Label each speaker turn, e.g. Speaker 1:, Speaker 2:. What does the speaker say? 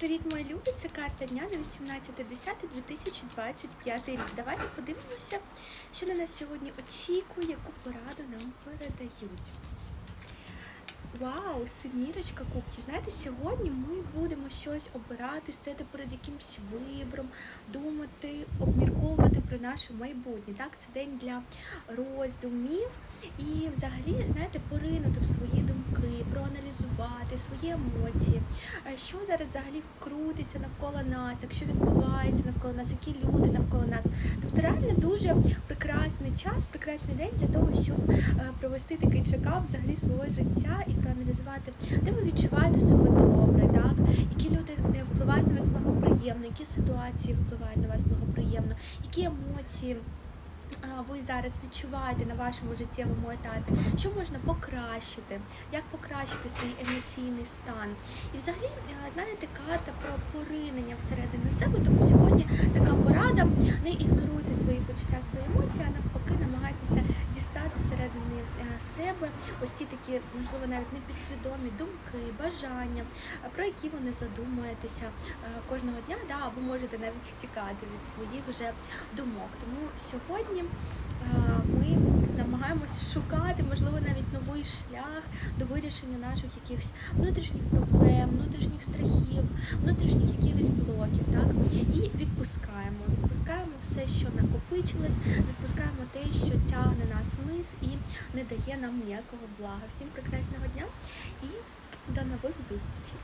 Speaker 1: Привіт, мої любі! Це карта дня на 18.10.2025 рік. Давайте подивимося, що на нас сьогодні очікує, яку пораду нам передають. Вау, семірочка кубків. Знаєте, сьогодні ми будемо щось обирати, стояти перед якимсь вибором, думати, обмірковувати про наше майбутнє. Так, це день для роздумів і взагалі, знаєте, поринути в свої думки, свої емоції, що зараз взагалі крутиться навколо нас, так що відбувається навколо нас, які люди навколо нас. Тобто реально дуже прекрасний час, прекрасний день для того, щоб е, провести такий чекап взагалі свого життя і проаналізувати, де ви відчуваєте себе добре, так? Які люди е, впливають на вас благоприємно, які ситуації впливають на вас благоприємно, які емоції. Ви зараз відчуваєте на вашому життєвому етапі, що можна покращити, як покращити свій емоційний стан. І взагалі, е, знаєте, карта про поринення всередину себе, тому сьогодні така порада. Не ігноруйте свої почуття, зсередини е, себе ось ці такі, можливо, навіть непідсвідомі думки, бажання, е, про які ви не задумуєтеся е, кожного дня, да, або можете навіть втікати від своїх вже думок. Тому сьогодні е, ми намагаємось шукати, можливо, навіть новий шлях до вирішення наших якихось внутрішніх проблем, внутрішніх страхів, внутрішніх якихось блоків, так і відпускаємо. Відпускаємо все, що накопичилось, відпускаємо те, що тягне нас вниз і не дає нам ніякого блага. Всім прекрасного дня і до нових зустрічей!